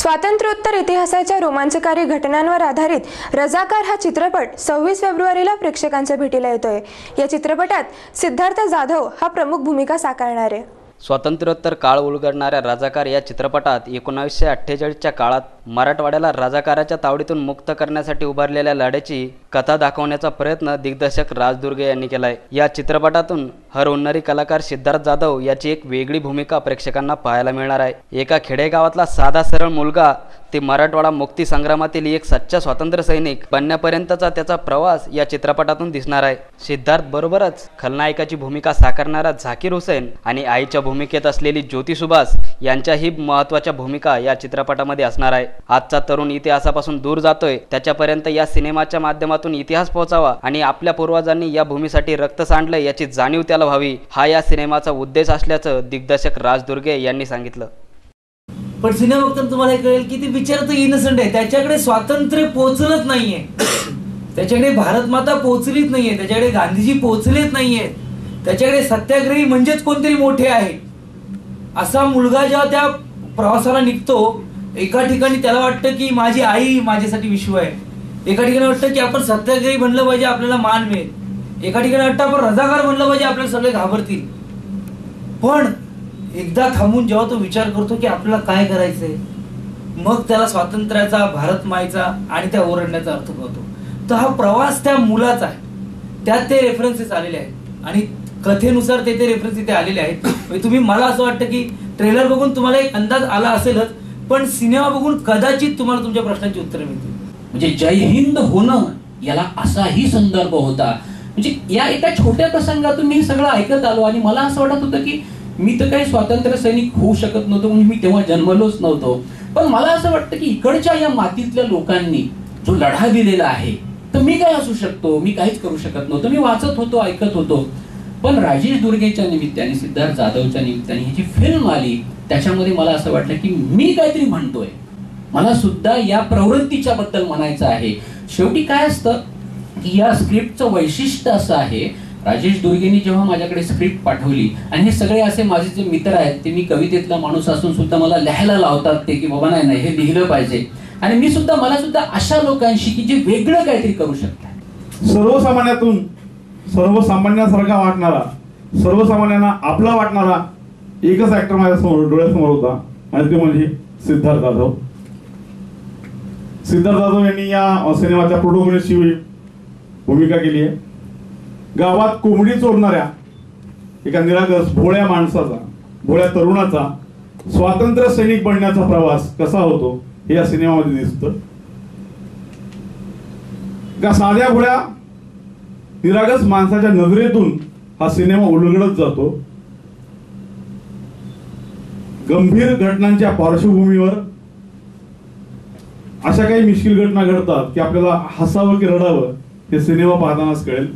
स्वातंत्र्योत्तर इतिहासाच्या रोमांचकारी घटनांवर आधारित रजाकार हा चित्रपट सव्वीस फेब्रुवारीला प्रेक्षकांच्या भेटीला येतोय. या चित्रपटात सिद्धार्थ जाधव हा प्रमुख भूमिका साकारणार. आहे स्वातंत्र्योत्तर काळ उलगडणाऱ्या राजाकार या चित्रपटात एकोणावीसशे अठ्ठेचाळीसच्या काळात मराठवाड्याला राजाकाराच्या तावडीतून मुक्त करण्यासाठी उभारलेल्या लढ्याची कथा दाखवण्याचा प्रयत्न दिग्दर्शक राजदुर्गे यांनी केलाय. या चित्रपटातून हरहुन्नरी कलाकार सिद्धार्थ जाधव याची एक वेगळी भूमिका प्रेक्षकांना पाहायला मिळणार आहे. एका खेडेगावातला साधा सरळ मुलगा ते मराठवाडा मुक्ती संग्रामातील एक सच्चा स्वातंत्र्य सैनिक बनण्यापर्यंतचा त्याचा प्रवास या चित्रपटातून दिसणार आहे. सिद्धार्थ बरोबरच खलनायकाची भूमिका साकारणारा झाकीर हुसेन आणि आईच्या भूमिकेत असलेली ज्योती सुभाष यांच्याही महत्त्वाच्या भूमिका या चित्रपटामध्ये असणार आहे. आजचा तरुण इतिहासापासून दूर जातोय. त्याच्यापर्यंत या सिनेमाच्या माध्यमातून इतिहास पोहोचावा आणि आपल्या पूर्वजांनी या भूमीसाठी रक्त सांडलंय याची जाणीव त्याला व्हावी हा या सिनेमाचा उद्देश असल्याचं दिग्दर्शक राज दुर्गे यांनी सांगितलं. पण सिनेमा बघताना तुम्हाला हे कळेल की ते बिचारा तर इनसंट आहे. त्याच्याकडे स्वातंत्र्य पोहोचलंच नाहीये. त्याच्याकडे भारत माता पोहोचलीच नाहीये. त्याच्याकडे गांधीजी पोहोचलेच नाहीये. त्याच्याकडे सत्याग्रही म्हणजेच कोणतरी मोठे आहे. असा मुलगा जेव्हा त्या प्रवासाला निघतो एका ठिकाणी त्याला वाटतं की माझी आई माझ्यासाठी विश्व आहे. एका ठिकाणी वाटतं की आपण सत्याग्रही बनलं पाहिजे आपल्याला मान मिळेल. एका ठिकाणी वाटतं आपण रजाकार बनलं पाहिजे आपल्याला सगळे घाबरतील. पण एकदा थांबून जेव्हा तो विचार करतो की आपल्याला काय करायचंय मग त्याला स्वातंत्र्याचा भारत मायचा आणि त्या ओरडण्याचा अर्थ कळतो. तर हा प्रवास त्या मुलाचा आहे. त्यात ते रेफरन्सेस आलेले आहेत. आणि कथेनुसार ते ते रेफरन्स इथे आलेले आहेत. म्हणजे तुम्ही मला असं वाटतं की ट्रेलर बघून तुम्हाला एक अंदाज आला असेलच पण सिनेमा बघून कदाचित तुम्हाला तुमच्या प्रश्नांची उत्तरं मिळतील. म्हणजे जय हिंद होणं याला असाही संदर्भ होता. म्हणजे या एका छोट्या प्रसंगातून मी सगळं ऐकत आलो आणि मला असं वाटत होतं की मी तर काही स्वातंत्र्य सैनिक होऊ शकत नव्हतो म्हणजे मी तेव्हा जन्मलोच नव्हतो. पण मला असं वाटतं की इकडच्या या मातीतल्या लोकांनी जो लढा दिलेला आहे तर मी काय असू शकतो? मी काहीच करू शकत नव्हतो. मी वाचत होतो ऐकत होतो. पण राजेश दुर्गेच्या निमित्ताने सिद्धार्थ जाधवच्या निमित्ताने ही जी फिल्म आली त्याच्यामध्ये मला असं वाटलं की मी काहीतरी म्हणतोय. मला सुद्धा या प्रवृत्तीच्या बद्दल म्हणायचं आहे. शेवटी काय असतं की या स्क्रिप्टचं वैशिष्ट्य असं आहे राजेश दुर्गेनी जेव्हा माझ्याकडे स्क्रिप्ट पाठवली आणि हे सगळे असे माझे जे मित्र आहेत ते मी कवितेतला माणूस असून सुद्धा मला लिहायला लावतात ते की बाबा नाही नाही हे लिहिलं पाहिजे. आणि मी सुद्धा मला सुद्धा अशा लोकांशी की जे वेगळं काहीतरी करू शकतात. सर्वसामान्यातून सर्वसामान्यांसारखा वाटणारा सर्वसामान्यांना आपला वाटणारा एकच ऍक्टर माझ्यासमोर डोळ्यासमोर होता. आणि ते म्हणजे सिद्धार्थ जाधव. सिद्धार्थ जाधव यांनी या सिनेमाच्या प्रोटोगनिस्टची भूमिका केली आहे. गावात कोंबडी चोरणाऱ्या एका निरागस भोळ्या माणसाचा भोळ्या तरुणाचा स्वातंत्र्य सैनिक बनण्याचा प्रवास कसा होतो हे या सिनेमामध्ये दिसतं. का साध्या भोळ्या निरागस माणसाच्या नजरेतून हा सिनेमा उलगडत जातो. गंभीर घटनांच्या पार्श्वभूमीवर अशा काही मिश्किल घटना घडतात की आपल्याला हसावं की रडावं हे सिनेमा पाहतानाच कळेल.